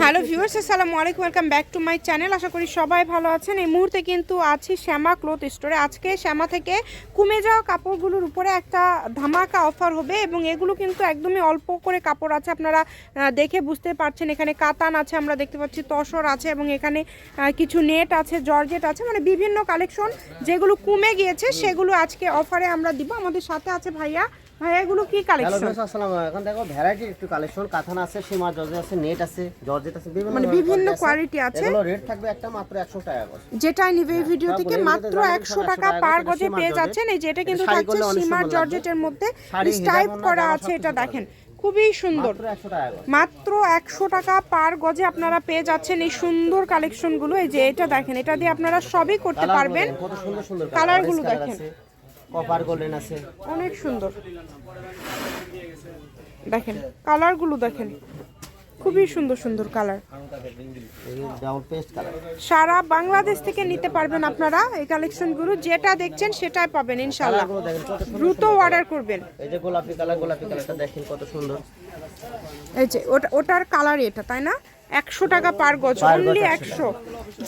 Hello viewers, আসসালামু আলাইকুম, welcome back to my channel. আশা করি সবাই ভালো আছেন। এই মুহূর্তে কিন্তু আছি শ্যামা ক্লথ স্টোরে। আজকে শ্যামা থেকে কমে যাওয়া কাপড়গুলোর উপরে একটা ধামাকা অফার হবে এবং এগুলো কিন্তু একদমই অল্প করে কাপড় আছে। আপনারা দেখে বুঝতে পারছেন। এখানে কাতান আছে, আমরা দেখতে পাচ্ছি তসর আছে এবং এখানে কিছু নেট আছে, জর্জেট আছে মানে বিভিন্ন কালেকশন যেগুলো কমে গিয়েছে, সেগুলো আজকে অফারে আমরা দিব। আমাদের সাথে আছে ভাইয়া ভাইয়া এগুলো কি কালেকশন আসসালামু আলাইকুম। এখন দেখো ভ্যারাইটির একটু কালেকশন কাথান আছে সীমা জর্জেট আছে নেট আছে জর্জেট আছে বিভিন্ন মানে বিভিন্ন কোয়ালিটি আছে। এগুলো রেট থাকবে একটা মাত্র 100 টাকা করে। যেটাই নিবে এই ভিডিও থেকে মাত্র যারা একশো একশো টাকা টাকা পার গজে পেয়ে। যাচ্ছেন। এই যেটা কিন্তু থাকছে সীমার জর্জেটের মধ্যে। স্টাইপ করা আছে এটা দেখেন খুবই সুন্দর। মাত্র 100 একশো টাকা পার গজে আপনারা পেয়ে যাচ্ছেন এই সুন্দর কালেকশনগুলো এই যে এটা দেখেন এটা দিয়ে আপনারা সবই করতে পারবেন। কালারগুলো দেখেন। কপার গোল্ডেন আছে। অনেক সুন্দর। দেখেন কালারগুলো দেখেন। খুবই সুন্দর সুন্দর কালার। সারা বাংলাদেশ থেকে নিতে পারবেন আপনারা এই কালেকশনগুলো। যেটা দেখছেন সেটাই পাবেন ইনশাল্লাহ দ্রুত অর্ডার করবেন। এই যে গোলাপি কালার গোলাপি কালারটা দেখেন কত সুন্দর। এই যে ওটা ওটার কালার এটা তাই না? একশো টাকা পার গজ অনলি একশো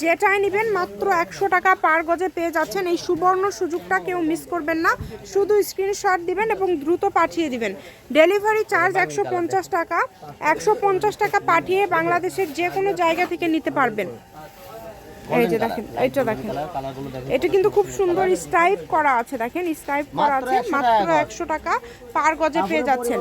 যেটাই নেবেন মাত্র একশো টাকা পার গজে পেয়ে যাচ্ছেন। এই সুবর্ণ সুযোগটা কেউ মিস করবেন না। শুধু স্ক্রিনশট দিবেন এবং দ্রুত পাঠিয়ে দিবেন। ডেলিভারি চার্জ একশো পঞ্চাশ টাকা। একশো পঞ্চাশ টাকা পাঠিয়ে বাংলাদেশের যে কোনো জায়গা থেকে নিতে পারবেন। এই যে দেখেন এইটা দেখেন। কালার কালারগুলো দেখেন এটা কিন্তু খুব সুন্দর স্টাইপ করা আছে দেখেন স্টাইপ করা আছে মাত্র একশো টাকা পার গজে পেয়ে যাচ্ছেন।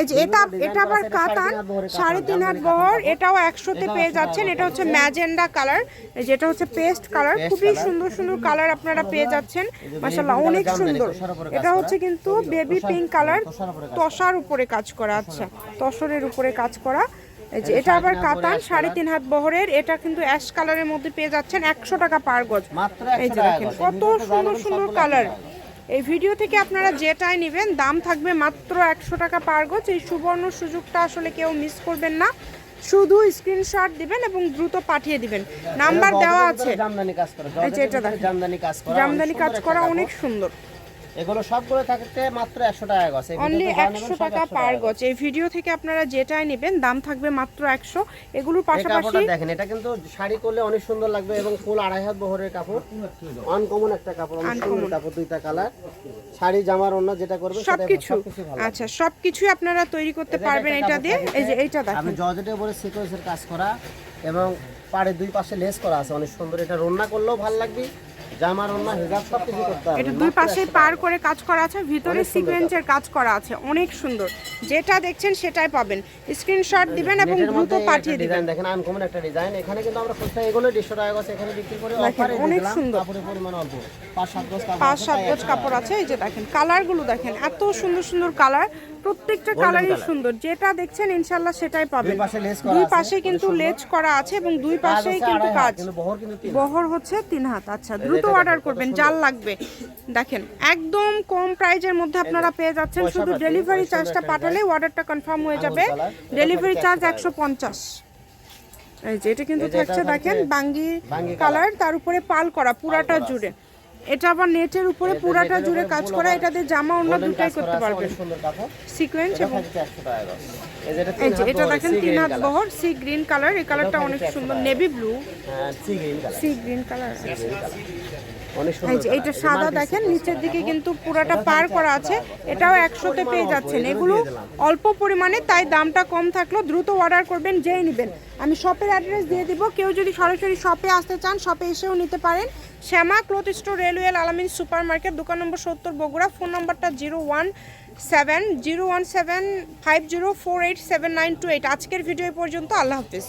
এই যে এটা এটা আবার কাতান সাড়ে তিন হাত বহর এটাও একশোতে পেয়ে যাচ্ছেন এটা হচ্ছে ম্যাজেন্ডা কালার যেটা হচ্ছে পেস্ট কালার খুবই সুন্দর সুন্দর কালার আপনারা পেয়ে যাচ্ছেন। মাসাল্লাহ অনেক সুন্দর। এটা হচ্ছে কিন্তু বেবি পিঙ্ক কালার তসার উপরে কাজ করা আচ্ছা তসরের উপরে কাজ করা। এই যে এটা আবার কাতান সাড়ে তিন হাত বহরের। এটা কিন্তু অ্যাশ কালারের মধ্যে পেয়ে যাচ্ছেন একশো টাকা পার গজ। এই যে দেখেন কত সুন্দর সুন্দর কালার। এই ভিডিও থেকে আপনারা যেটাই নেবেন দাম থাকবে মাত্র একশো টাকা পার গজ। এই সুবর্ণ সুযোগটা আসলে কেউ মিস করবেন না। শুধু স্ক্রিনশট দিবেন এবং দ্রুত পাঠিয়ে দিবেন। নাম্বার দেওয়া আছে। জামদানি কাজ করা। জামদানি কাজ করা অনেক সুন্দর। এগুলো সবগুলো থাকতে মাত্র একশো টাকা গছ। অনলি ভিডিওতে যা নেবেন একশো সব টাকা পার গজ এই ভিডিও থেকে আপনারা যেটাই নেবেন দাম থাকবে মাত্র একশো। এগুলোর এই পাশাপাশি দেখেন এটা কিন্তু শাড়ি করলে অনেক সুন্দর লাগবে এবং ফুল আড়াই হাত বহরের কাপড়। আনকমন একটা কাপড় অনেক সুন্দর কাপড় দুইটা কালার শাড়ি জামার অন্য যেটা করবে সবকিছু। আচ্ছা সবকিছু আপনারা তৈরি করতে পারবেন এটা দিয়ে। এই যে এইটা দেখেন। আমি জর্জেটের উপরে সিকোয়েন্সের কাজ করা এবং পাড়ের দুই পাশে লেস করা আছে অনেক সুন্দর। এটা রান্না করলেও ভালো লাগবে জামার অন্য হেজাব সব কিছু করতে হবে। এটা দুই পাশে পার করে কাজ করা আছে ভিতরে সিকোয়েন্সের কাজ করা আছে অনেক সুন্দর। যেটা দেখছেন সেটাই পাবেন। স্ক্রিনশট দিবেন এবং দ্রুত পাঠিয়ে দিবেন। দেখেন আনকমন একটা ডিজাইন এখানে কিন্তু আমরা খুচরা এগুলো দেড়শো টাকা গছ এখানে বিক্রি করে দেখেন, অফারে অনেক সুন্দর। কাপড়ের পরিমাণ অল্প। পাঁচ সাত কাপড় আছে, গজ কাপড় আছে এই যে দেখেন কালারগুলো দেখেন এত সুন্দর সুন্দর কালার। প্রত্যেকটা কালারই সুন্দর। যেটা দেখছেন ইনশাল্লাহ সেটাই পাবেন। দুই পাশে কিন্তু লেজ করা আছে এবং দুই কাজ পাশেই কিন্তু কাজ। বহর হচ্ছে তিন হাত। আচ্ছা দ্রুত অর্ডার করবেন জাল লাগবে। দেখেন একদম কম প্রাইজের মধ্যে আপনারা পেয়ে যাচ্ছেন। শুধু ডেলিভারি চার্জটা পাঠালেই অর্ডারটা কনফার্ম হয়ে যাবে। ডেলিভারি চার্জ একশো পঞ্চাশ। এই যে এটা কিন্তু থাকছে দেখেন বাঙ্গি কালার তার উপরে পাল করা পুরাটা জুড়ে। এটা আবার নেটের উপরে পুরাটা জুড়ে কাজ করা এটাতে জামা অন্য দুটাই করতে পারবে সিকোয়েন্স এবং থাকছে 100 টাকা এই যে এটা দেখেন তিন হাত বহর সি গ্রিন কালার এই কালারটা অনেক সুন্দর নেভি ব্লু হ্যাঁ, green colour sea green colour এইটা সাদা দেখেন নিচের দিকে কিন্তু পুরাটা পার করা আছে এটাও একশোতে পেয়ে যাচ্ছেন। এগুলো অল্প পরিমাণে তাই দামটা কম থাকল। দ্রুত অর্ডার করবেন যেই নেবেন। আমি শপের অ্যাড্রেস দিয়ে দিব। কেউ যদি সরাসরি শপে আসতে চান শপে এসেও নিতে পারেন। Shyama cloth store railway Alamin super market দোকান নম্বর সত্তর বগুড়া। ফোন নম্বরটা zero one seven zero one seven five zero four eight seven nine two eight. আজকের ভিডিও পর্যন্ত আল্লাহ হাফিজ।